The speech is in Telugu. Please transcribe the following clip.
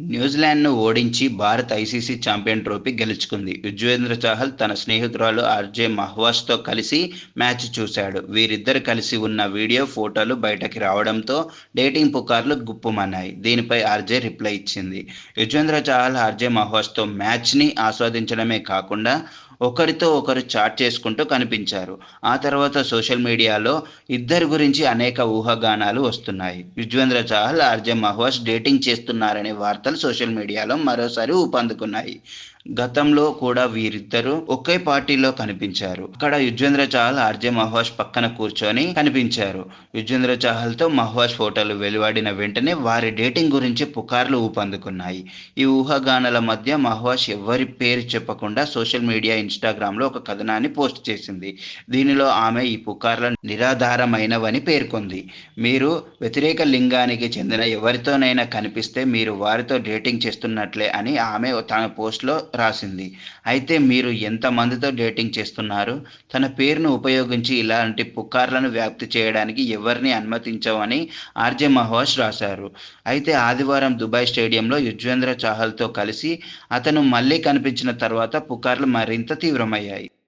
న్యూజిలాండ్ను ఓడించి భారత్ ఐసీసీ ఛాంపియన్ ట్రోఫీ గెలుచుకుంది. యుజ్వేంద్ర చాహల్ తన స్నేహితురాలు ఆర్జే మహ్వాస్తో కలిసి మ్యాచ్ చూశాడు. వీరిద్దరు కలిసి ఉన్న వీడియో ఫోటోలు బయటకి రావడంతో డేటింగ్ పుకార్లు గుప్పుమన్నాయి. దీనిపై ఆర్జే రిప్లై ఇచ్చింది. యుజ్వేంద్ర చాహల్ ఆర్జే మహ్వాస్తో మ్యాచ్ని ఆస్వాదించడమే కాకుండా ఒకరితో ఒకరు చాట్ చేసుకుంటూ కనిపించారు. ఆ తర్వాత సోషల్ మీడియాలో ఇద్దరి గురించి అనేక ఊహాగానాలు వస్తున్నాయి. యుజ్వేంద్ర చాహల్ ఆర్జే మహ్వాస్ డేటింగ్ చేస్తున్నారనే వార్తలు సోషల్ మీడియాలో మరోసారి ఊపందుకున్నాయి. గతంలో కూడా వీరిద్దరూ ఒకే పార్టీలో కనిపించారు. అక్కడ యుజ్వేంద్ర చాహల్ ఆర్జే మహ్వాష్ పక్కన కూర్చొని కనిపించారు. యుజ్వేంద్ర చాహల్తో మహ్వాష్ ఫోటోలు వెలువడిన వెంటనే వారి డేటింగ్ గురించి పుకార్లు ఊపందుకున్నాయి. ఈ ఊహాగానాల మధ్య మహ్వాష్ ఎవరి పేరు చెప్పకుండా సోషల్ మీడియా ఇన్స్టాగ్రామ్లో ఒక కథనాన్ని పోస్ట్ చేసింది. దీనిలో ఆమె ఈ పుకార్లు నిరాధారమైనవని పేర్కొంది. మీరు వ్యతిరేక లింగానికి చెందిన ఎవరితోనైనా కనిపిస్తే మీరు వారితో డేటింగ్ చేస్తున్నట్లే అని ఆమె తన పోస్ట్లో రాసింది. అయితే మీరు ఎంతమందితో డేటింగ్ చేస్తున్నారు? తన పేరును ఉపయోగించి ఇలాంటి పుకార్లను వ్యాప్తి చేయడానికి ఎవరిని అనుమతించవని ఆర్జే మహోష్ రాశారు. అయితే ఆదివారం దుబాయ్ స్టేడియంలో యుజ్వేంద్ర చాహల్తో కలిసి అతను మళ్ళీ కనిపించిన తర్వాత పుకార్లు మరింత తీవ్రమయ్యాయి.